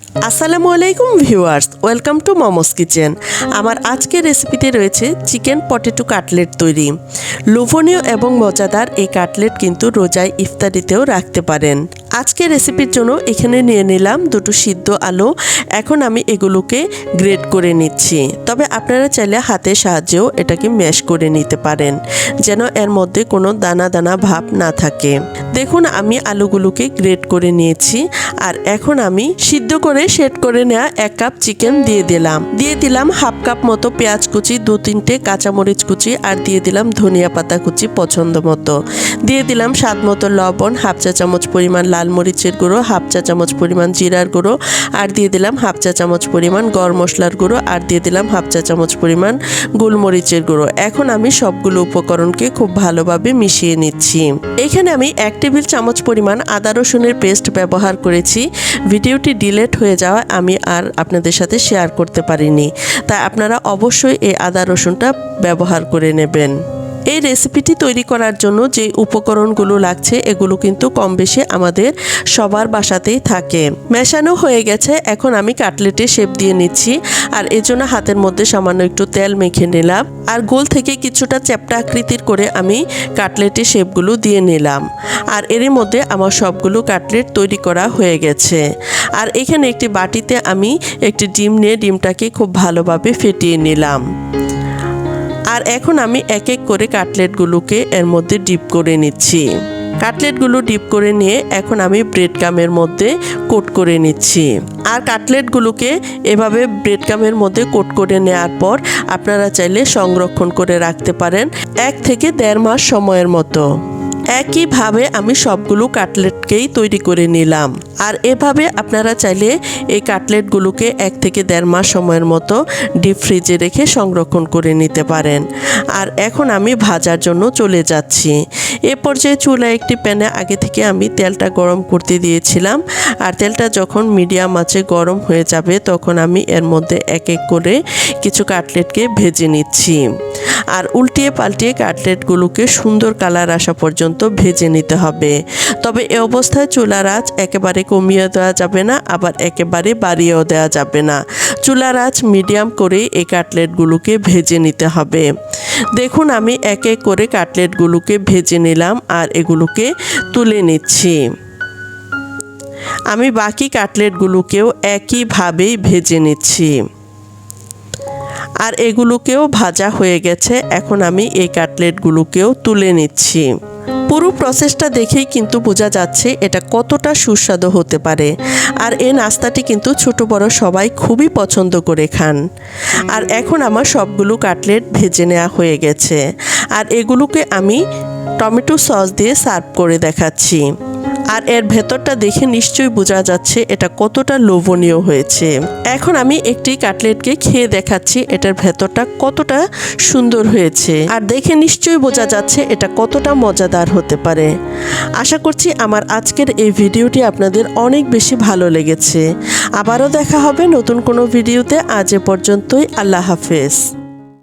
আসসালামু আলাইকুম viewers, welcome to momos kitchen. আমার আজকের রেসিপিতে রয়েছে চিকেন পটেটো কাটলেট তৈরি। লোভনীয় এবং মজাদার এই কাটলেট কিন্তু রোজায় ইফতারিতেও রাখতে পারেন। আজকের রেসিপির জন্য এখানে নিয়ে নিলাম দুটো সিদ্ধ আলু। এখন আমি এগুলোকে গ্রেড করে নিচ্ছি। তবে আপনারা চাইলে হাতের সাহায্যেও এটাকে ম্যাশ করে নিতে পারেন, যেন এর মধ্যে কোনো দানা দানা ভাব না থাকে। দেখুন, আমি আলুগুলোকে গ্রেড করে নিয়েছি, আর এখন আমি সিদ্ধ করে সেট করে নেওয়া এক কাপ চিকেন দিয়ে দিলাম। দিয়ে দিলাম হাফ কাপ মতো পেঁয়াজ কুচি, দু তিনটে কাঁচামরিচ কুচি, আর দিয়ে দিলাম ধনিয়া পাতা কুচি পছন্দ মতো। দিয়ে দিলাম স্বাদ মতো লবণ, হাফ চা চামচ পরিমাণ লাল মরিচের গুঁড়ো, হাফ চা চামচ পরিমাণ জিরার গুঁড়ো, আর দিয়ে দিলাম হাফ চা চামচ পরিমাণ গরম মশলার গুঁড়ো, আর দিয়ে দিলাম হাফ চা চামচ পরিমাণ গোলমরিচের গুঁড়ো। এখন আমি সবগুলো উপকরণকে খুব ভালোভাবে মিশিয়ে নিচ্ছি। এখানে আমি এক টেবিল চামচ পরিমাণ আদা রসুনের পেস্ট ব্যবহার করেছি। ভিডিওটি ডিলেট হয়ে যাওয়া আমি আর আপনাদের সাথে শেয়ার করতে পারিনি। তাই আপনারা অবশ্যই এই আদা রসুনটা ব্যবহার করে নেবেন। এই রেসিপিটি তৈরি করার জন্য যে উপকরণগুলো লাগছে, এগুলো কিন্তু কম বেশি আমাদের সবার বাসাতেই থাকে। মেশানো হয়ে গেছে, এখন আমি কাটলেটে শেপ দিয়ে নিচ্ছি। আর এজন্য হাতের মধ্যে সামান্য একটু তেল মেখে নিলাম। আর গোল থেকে কিছুটা চ্যাপটা আকৃতির করে আমি কাটলেটের শেপগুলো দিয়ে নিলাম। আর এরই মধ্যে আমার সবগুলো কাটলেট তৈরি করা হয়ে গেছে। আর এখানে একটি বাটিতে আমি একটি ডিম নিয়ে ডিমটাকে খুব ভালোভাবে ফেটিয়ে নিলাম। আর এখন আমি এক এক করে কাটলেটগুলোকে এর মধ্যে ডিপ করে নিচ্ছি। কাটলেটগুলো ডিপ করে নিয়ে এখন আমি ব্রেড কামের মধ্যে কোট করে নিচ্ছি। আর কাটলেটগুলোকে এভাবে ব্রেড কামের মধ্যে কোট করে নেওয়ার পর আপনারা চাইলে সংরক্ষণ করে রাখতে পারেন এক থেকে দেড় মাস সময়ের মতো। একইভাবে আমি সবগুলো কাটলেটকেই তৈরি করে নিলাম। আর এভাবে আপনারা চাইলে এই কাটলেটগুলোকে এক থেকে দেড় মাস সময়ের মতো ডিপ ফ্রিজে রেখে সংরক্ষণ করে নিতে পারেন। আর এখন আমি ভাজার জন্য চলে যাচ্ছি। এ পর্যায়ে চুলায় একটি প্যানে আগে থেকে আমি তেলটা গরম করতে দিয়েছিলাম। আর তেলটা যখন মিডিয়াম আছে গরম হয়ে যাবে, তখন আমি এর মধ্যে এক এক করে কিছু কাটলেটকে ভেজে নিচ্ছি। আর উল্টিয়ে পাল্টিয়ে কাটলেটগুলোকে সুন্দর কালার আসা পর্যন্ত ভেজে নিতে হবে। তবে এ অবস্থায় চুলার আঁচ একেবারে কমিয়ে দেওয়া যাবে না, আবার একেবারে বাড়িয়েও দেওয়া যাবে না। চুলার আঁচ মিডিয়াম করে এই কাটলেটগুলোকে ভেজে নিতে হবে। দেখুন, আমি এক এক করে কাটলেটগুলোকে ভেজে নিলাম আর এগুলোকে তুলে নিচ্ছি। আমি বাকি কাটলেটগুলোকেও একইভাবেই ভেজে নিচ্ছি। আর এগুলোকেও ভাজা হয়ে গেছে, এখন আমি এই কাটলেটগুলোকেও তুলে নিচ্ছি। পুরো প্রসেসটা দেখেই কিন্তু বোঝা যাচ্ছে এটা কতটা সুস্বাদু হতে পারে। আর এই নাস্তাটি কিন্তু ছোট বড় সবাই খুবই পছন্দ করে খান। আর এখন আমার সবগুলো কাটলেট ভেজে নেওয়া হয়ে গেছে। আর এগুলোকে আমি টমেটো সস দিয়ে সার্ভ করে দেখাচ্ছি। আর এর ভেতরটা দেখে নিশ্চয়ই বোঝা যাচ্ছে এটা কতটা লোভনীয় হয়েছে। এখন আমি একটি কাটলেটকে খেয়ে দেখাচ্ছি, এটার ভেতরটা কতটা সুন্দর হয়েছে। আর দেখে নিশ্চয়ই বোঝা যাচ্ছে এটা কতটা মজাদার হতে পারে। আশা করছি আমার আজকের এই ভিডিওটি আপনাদের অনেক বেশি ভালো লেগেছে। আবারও দেখা হবে নতুন কোনো ভিডিওতে। আজ এ পর্যন্তই, আল্লাহ হাফেজ।